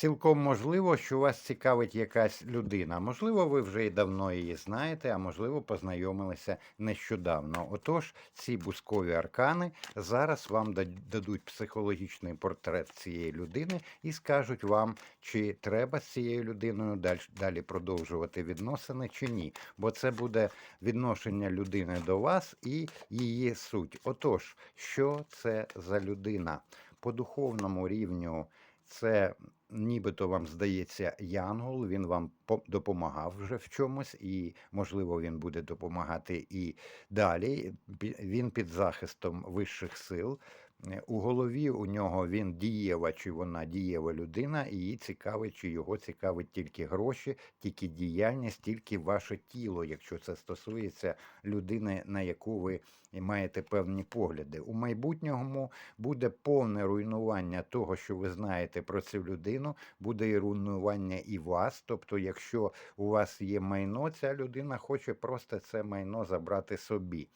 Цілком можливо, що вас цікавить якась людина. Можливо, ви вже і давно її знаєте, а можливо, познайомилися нещодавно. Отож, ці бускові аркани зараз вам дадуть психологічний портрет цієї людини і скажуть вам, чи треба з цією людиною далі продовжувати відносини, чи ні. Бо це буде відношення людини до вас і її суть. Отож, що це за людина? По духовному рівню це нібито вам здається янгол, він вам по- допомагав вже в чомусь, і можливо він буде допомагати і далі. Він під захистом вищих сил. У голові у нього він дієва, чи вона дієва людина, і її цікавить, чи його цікавить тільки гроші, тільки діяльність, тільки ваше тіло, якщо це стосується людини, на яку ви маєте певні погляди. У майбутньому буде повне руйнування того, що ви знаєте про цю людину, буде і руйнування і вас. Тобто, якщо у вас є майно, ця людина хоче просто це майно забрати собі.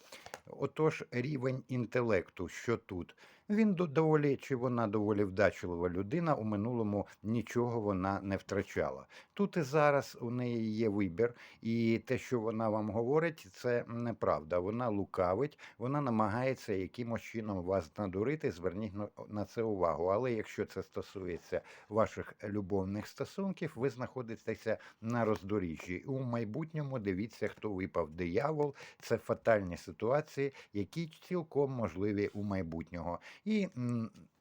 Отож, рівень інтелекту, що тут? Він до- доволі чи вона доволі вдачлива людина. У минулому нічого вона не втрачала. Тут і зараз у неї є вибір, і те, що вона вам говорить, це неправда. Вона лукавить, вона намагається якимось чином вас надурити. Зверніть на це увагу. Але якщо це стосується ваших любовних стосунків, ви знаходитеся на роздоріжжі. У майбутньому дивіться, хто випав диявол. Це фатальні ситуації, які цілком можливі у майбутнього. І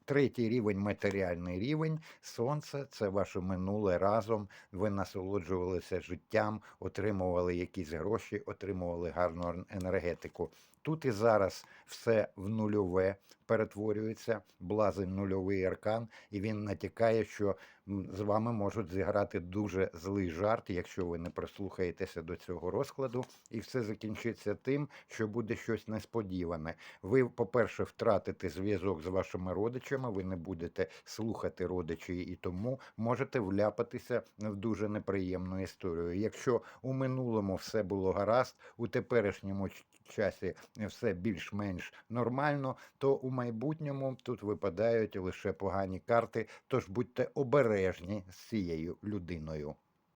третій рівень матеріальний рівень. Сонце це ваше минуле разом. Ви насолоджувалися життям, отримували якісь гроші, отримували гарну енергетику. Тут і зараз все в нульове перетворюється, блазень нульовий аркан, і він натякає, що з вами можуть зіграти дуже злий жарт, якщо ви не прислухаєтеся до цього розкладу, і все закінчиться тим, що буде щось несподіване. Ви, по-перше, втратите зв'язок з вашими родичами, ви не будете слухати родичі, і тому можете вляпатися в дуже неприємну історію. Якщо у минулому все було гаразд, у теперішньому часі все більш-менш нормально, то у майбутньому тут випадають лише погані карти. Тож будьте обережні з цією людиною.